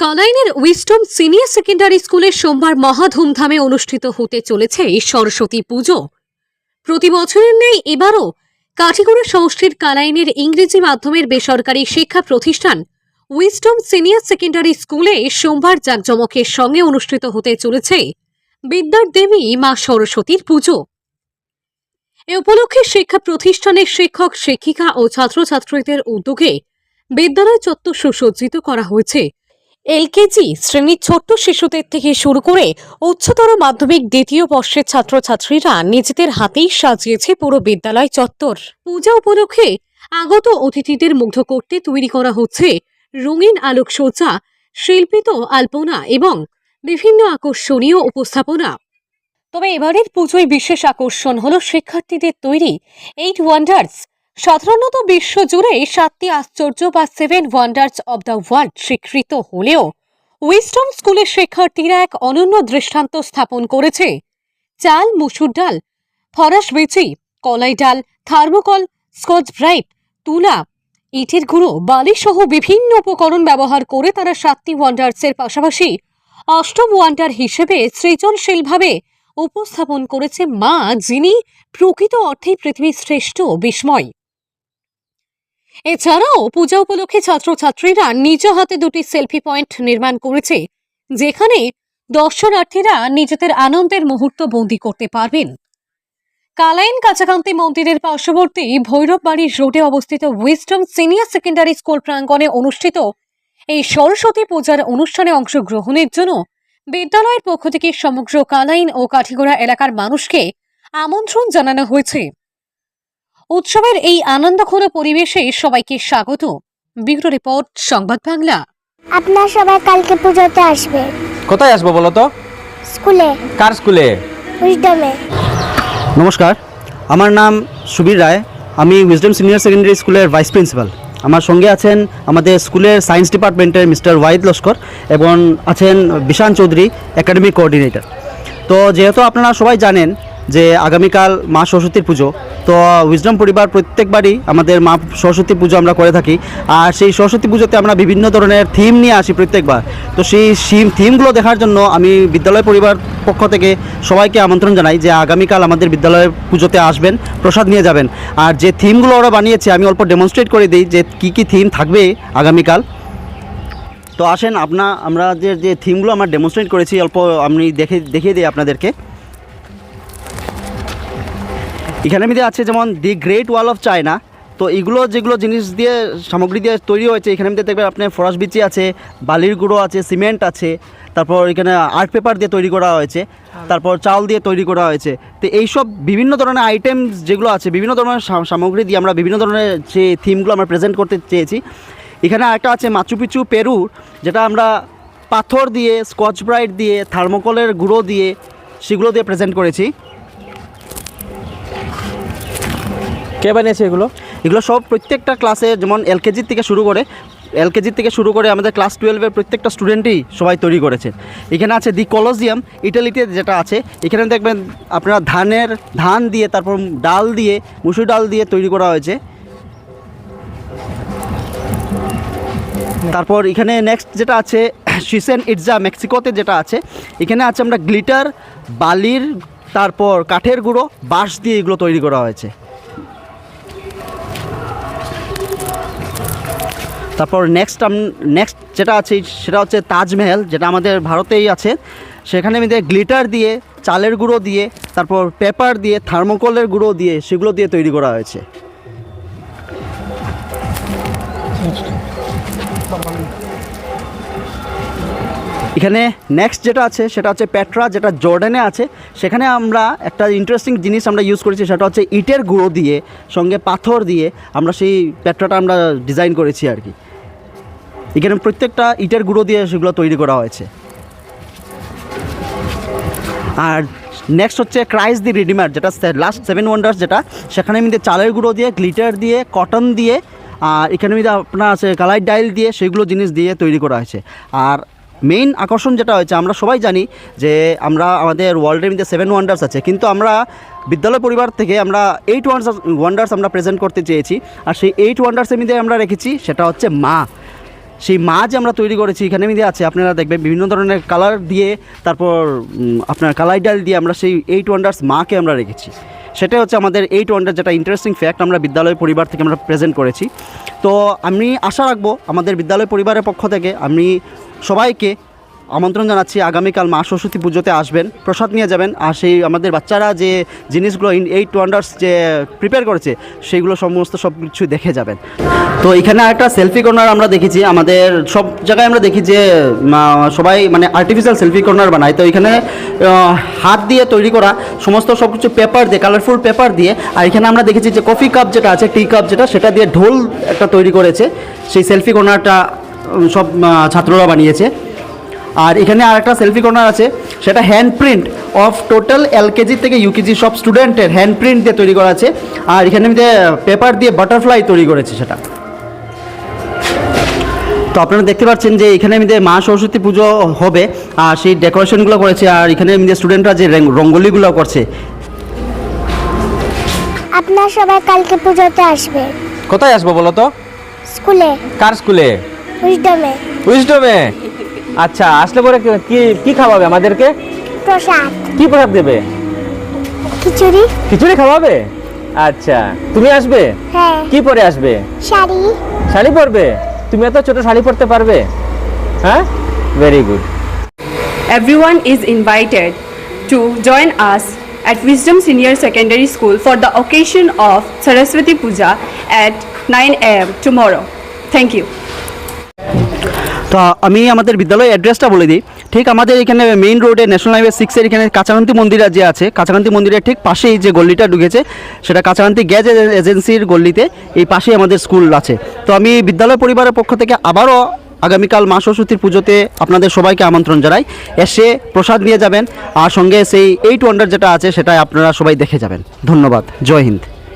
কালাইনের wisdom senior secondary স্কুলে সোমবার মহা ধুমধামে অনুষ্ঠিত হতে চলেছে সরস্বতী পুজো। প্রতি বছরের নেই, এবারও কাঠিগড়া সমষ্টির কালাইনের ইংরেজি মাধ্যমের বেসরকারি শিক্ষা প্রতিষ্ঠান উইস্টম সিনিয়র সেকেন্ডারি স্কুলে সোমবার জাঁকজমকের সঙ্গে অনুষ্ঠিত হতে চলেছে বিদ্যার দেবী মা সরস্বতীর পুজো। এ উপলক্ষে শিক্ষা প্রতিষ্ঠানের শিক্ষক, শিক্ষিকা ও ছাত্রছাত্রীদের উদ্যোগে বিদ্যালয় চত্বর সুসজ্জিত করা হয়েছে। এলকেজি শ্রেণির ছোট্ট শিশুদের থেকে শুরু করে উচ্চতর মাধ্যমিক দ্বিতীয় বর্ষের ছাত্রছাত্রীরা নিজেদের হাতেই সাজিয়েছে পুরো বিদ্যালয় চত্বর। পূজা উপলক্ষে আগত অতিথিদের মুগ্ধ করতে তৈরি করা হচ্ছে রঙিন আলোকসজ্জা, শিল্পিত আলপনা এবং বিভিন্ন আকর্ষণীয় উপস্থাপনা। তবে এবারের পুজোয় বিশেষ আকর্ষণ হল শিক্ষার্থীদের তৈরি এইট ওয়ান্ডার্স সাধারণত বিশ্বজুড়ে সাতটি আশ্চর্য বা seven wonders of the world স্বীকৃত হলেও উইস্টম স্কুলের শিক্ষার্থীরা এক অনন্য দৃষ্টান্ত স্থাপন করেছে। চাল, মুসুর ডাল, ফরাস বেচি, কলাই ডাল, থার্মোকল স্কচ ব্রাইট তুলা, ইটের গুঁড়ো বালি সহ বিভিন্ন উপকরণ ব্যবহার করে তারা সাতটি ওয়ান্ডার্সের পাশাপাশি অষ্টম ওয়ান্ডার হিসেবে সৃজনশীলভাবে উপস্থাপন করেছে মা যিনি প্রকৃত অর্থে পৃথিবীর শ্রেষ্ঠ বিস্ময়। এছাড়াও পূজা উপলক্ষে ছাত্রছাত্রীরা নিজ হাতে দুটি সেলফি পয়েন্ট নির্মাণ করেছে, যেখানে দর্শনার্থীরা নিজেদের আনন্দের মুহূর্ত বন্দি করতে পারবেন। কালাইন কাছাকান্তি মন্দিরের পার্শ্ববর্তী ভৈরব বাড়ির রোডে অবস্থিত উইস্টম সিনিয়র সেকেন্ডারি স্কুল প্রাঙ্গণে অনুষ্ঠিত এই সরস্বতী পূজার অনুষ্ঠানে অংশগ্রহণের জন্য বিদ্যালয়ের পক্ষ থেকে সমগ্র কালাইন ও কাঠিগোড়া এলাকার মানুষকে আমন্ত্রণ জানানো হয়েছে। উৎসবের এই আনন্দঘন পরিবেশে সবাইকে স্বাগত। ব্যুরো রিপোর্ট সংবাদ বাংলা। আপনার সবাই কালকে পুজোতে আসবে। কোথায় আসব বলো তো? স্কুলে। কার স্কুলে? উইজডমে। নমস্কার আমার নাম সুবীর রায়। আমি উইজডম সিনিয়র সেকেন্ডারি স্কুলের ভাইস প্রিন্সিপাল। আমার সঙ্গে আছেন আমাদের স্কুলের সায়েন্স ডিপার্টমেন্টের মিস্টার ওয়াহিদ লস্কর এবং আছেন বিশান চৌধুরী একাডেমিক কোঅর্ডিনেটর। তো যেহেতু আপনারা সবাই জানেন যে আগামীকাল মা সরস্বতীর পুজো, তো উইজডম পরিবার প্রত্যেকবারই আমাদের মা সরস্বতী পুজো আমরা করে থাকি। আর সেই সরস্বতী পুজোতে আমরা বিভিন্ন ধরনের থিম নিয়ে আসি প্রত্যেকবার। তো সেই থিমগুলো দেখার জন্য আমি বিদ্যালয় পরিবার পক্ষ থেকে সবাইকে আমন্ত্রণ জানাই যে আগামীকাল আমাদের বিদ্যালয়ের পুজোতে আসবেন, প্রসাদ নিয়ে যাবেন। আর যে থিমগুলো ওরা বানিয়েছে, আমি অল্প ডেমনস্ট্রেট করে দিই যে কী কী থিম থাকবে আগামীকাল। তো আসেন, আপনা আমরা যে থিমগুলো আমরা ডেমনস্ট্রেট করেছি, অল্প আমি দেখে দেখিয়ে দিই আপনাদেরকে। এখানে মধ্যে আছে যেমন the Great Wall of China. তো এগুলো যেগুলো জিনিস দিয়ে, সামগ্রী দিয়ে তৈরি হয়েছে এখানে মধ্যে দেখবেন আপনার ফরাস বিচি আছে, বালির গুঁড়ো আছে, সিমেন্ট আছে, তারপর এখানে আর্ট পেপার দিয়ে তৈরি করা হয়েছে, তারপর চাল দিয়ে তৈরি করা হয়েছে। তো এইসব বিভিন্ন ধরনের আইটেমস যেগুলো আছে, বিভিন্ন ধরনের সামগ্রী দিয়ে আমরা বিভিন্ন ধরনের যে থিমগুলো আমরা প্রেজেন্ট করতে চেয়েছি। এখানে একটা আছে মাচুপিচু পেরু, যেটা আমরা পাথর দিয়ে, স্কচ ব্রাইট দিয়ে, থার্মোকলের গুঁড়ো দিয়ে, সেগুলো দিয়ে প্রেজেন্ট করেছি। কে বানিয়েছে এগুলো? এগুলো সব প্রত্যেকটা ক্লাসে যেমন এলকেজির থেকে শুরু করে এলকেজির থেকে শুরু করে আমাদের ক্লাস টুয়েলভের প্রত্যেকটা স্টুডেন্টই সবাই তৈরি করেছে। এখানে আছে দি কলোজিয়াম ইটালিতে যেটা আছে, এখানে দেখবেন আপনারা ধানের, ধান দিয়ে তারপর ডাল দিয়ে, মুসুর ডাল দিয়ে তৈরি করা হয়েছে। তারপর এখানে নেক্সট যেটা আছে সিসেন ইটজা মেক্সিকোতে যেটা আছে, এখানে আছে আমরা গ্লিটার বালির, তারপর কাঠের গুঁড়ো, বাঁশ দিয়ে এগুলো তৈরি করা হয়েছে। তারপর নেক্সট নেক্সট যেটা আছে, সেটা হচ্ছে তাজমহল, যেটা আমাদের ভারতেই আছে। সেখানে আমাদের গ্লিটার দিয়ে, চালের গুঁড়ো দিয়ে, তারপর পেপার দিয়ে থার্মোকলের গুঁড়ো দিয়ে, সেগুলো দিয়ে তৈরি করা হয়েছে। এখানে নেক্সট যেটা আছে, সেটা হচ্ছে পেট্রা যেটা জর্ডানে আছে। সেখানে আমরা একটা ইন্টারেস্টিং জিনিস আমরা ইউজ করেছি, সেটা হচ্ছে ইটের গুঁড়ো দিয়ে, সঙ্গে পাথর দিয়ে, আমরা সেই পেট্রাটা আমরা ডিজাইন করেছি আর কি। এখানে প্রত্যেকটা ইটের গুঁড়ো দিয়ে সেগুলো তৈরি করা হয়েছে। আর নেক্সট হচ্ছে ক্রাইস দি রেডিমেড যেটা লাস্ট সেভেন ওয়ান্ডার্স যেটা, সেখানে মধ্যে চালের গুঁড়ো দিয়ে গ্লিটার দিয়ে কটন দিয়ে, আর এখানে মধ্যে আপনার আছে কালার ডাইল দিয়ে সেগুলো জিনিস দিয়ে তৈরি করা হয়েছে। আর মেইন আকর্ষণ যেটা হয়েছে, আমরা সবাই জানি যে আমরা আমাদের ওয়ার্ল্ডের মধ্যে সেভেন ওয়ান্ডার্স আছে, কিন্তু আমরা বিদ্যালয় পরিবার থেকে আমরা এইট ওয়ান্ডার্স ওয়ান্ডার্স আমরা প্রেজেন্ট করতে চেয়েছি। আর সেই এইট ওয়ান্ডার্সের মধ্যে আমরা রেখেছি, সেটা হচ্ছে মা। সেই মাছ আমরা তৈরি করেছি, এখানে মধ্যে আছে আপনারা দেখবেন বিভিন্ন ধরনের কালার দিয়ে, তারপর আপনার কালাই ডাল দিয়ে আমরা সেই এইট ওয়ান্ডার্স মাকে আমরা রেখেছি। সেটাই হচ্ছে আমাদের এইট ওয়ান্ডার যেটা ইন্টারেস্টিং ফ্যাক্ট আমরা বিদ্যালয় পরিবার থেকে আমরা প্রেজেন্ট করেছি। তো আমি আশা রাখব, আমাদের বিদ্যালয় পরিবারের পক্ষ থেকে আমি সবাইকে আমন্ত্রণ জানাচ্ছি, আগামীকাল মা সরস্বতী পুজোতে আসবেন, প্রসাদ নিয়ে যাবেন। আর সেই আমাদের বাচ্চারা যে জিনিসগুলো এইট ওয়ান্ডার্স যে প্রিপেয়ার করেছে, সেইগুলো সমস্ত সব কিছু দেখে যাবেন। তো এখানে একটা সেলফি কর্নার আমরা দেখেছি, আমাদের সব জায়গায় আমরা দেখি যে সবাই মানে আর্টিফিশিয়াল সেলফি কর্নার বানায়। তো এখানে হাত দিয়ে তৈরি করা সমস্ত সব কিছু পেপার দিয়ে কালারফুল পেপার দিয়ে, আর এখানে আমরা দেখেছি যে কফি কাপ যেটা আছে টি কাপ যেটা, সেটা দিয়ে ঢোল একটা তৈরি করেছে। সেই সেলফি কর্নারটা সব ছাত্ররা বানিয়েছে। আর এখানে আর একটা সেলফি কর্নার আছে সেটা hand print of total LKG থেকে ইউকেজি সব স্টুডেন্টের হ্যান্ড প্রিন্ট দিয়ে তৈরি করা আছে। আর এখানে আমি পেপার দিয়ে বাটারফ্লাই তৈরি করেছে সেটা। তো আপনারা দেখতে পাচ্ছেন যে এখানে আমাদের মা সরস্বতী পুজো হবে আর সেই ডেকোরেশনগুলো করেছে আর এখানে আমাদের স্টুডেন্টরা যে রং- রঙ্গোলিগুলো করছে। আপনার সবাই কালকে পুজোতে আসবে। কোথায় আসব বলো তো? স্কুলে। কার স্কুলে? উইজডমে উইস্টমে আচ্ছা আসলে পরে কি কি খাওয়াবে আমাদেরকে? প্রসাদ। কি প্রসাদ দেবে? খিচুড়ি। খিচুড়ি খাওয়াবে? আচ্ছা তুমি আসবে? হ্যাঁ। কি পরে আসবে? শাড়ি। শাড়ি পরবে? তুমি এত ছোট শাড়ি পরতে পারবে? হ্যাঁ? Very good everyone is invited to join us at Wisdom senior secondary school for the occasion of Saraswati Puja at nine A M tomorrow thank you তো আমি আমাদের বিদ্যালয়ের অ্যাড্রেসটা বলে দিই। ঠিক আমাদের এখানে মেইন রোডে ন্যাশনাল হাইওয়ে সিক্সের এখানে কাঁচাকান্তি মন্দির যে আছে কাঁচাকান্তি মন্দিরের ঠিক পাশেই যে গল্লিটা ঢুকেছে, সেটা কাঁচাকান্তি গ্যাস এজেন্সির গল্লিতে এই পাশেই আমাদের স্কুল আছে। তো আমি বিদ্যালয় পরিবারের পক্ষ থেকে আবারও আগামীকাল মা সরস্বতীর পুজোতে আপনাদের সবাইকে আমন্ত্রণ জানাই। এসে প্রসাদ নিয়ে যাবেন, আর সঙ্গে সেই এইট ওয়ান্ডার যেটা আছে সেটা আপনারা সবাই দেখে যাবেন। ধন্যবাদ। জয় হিন্দ।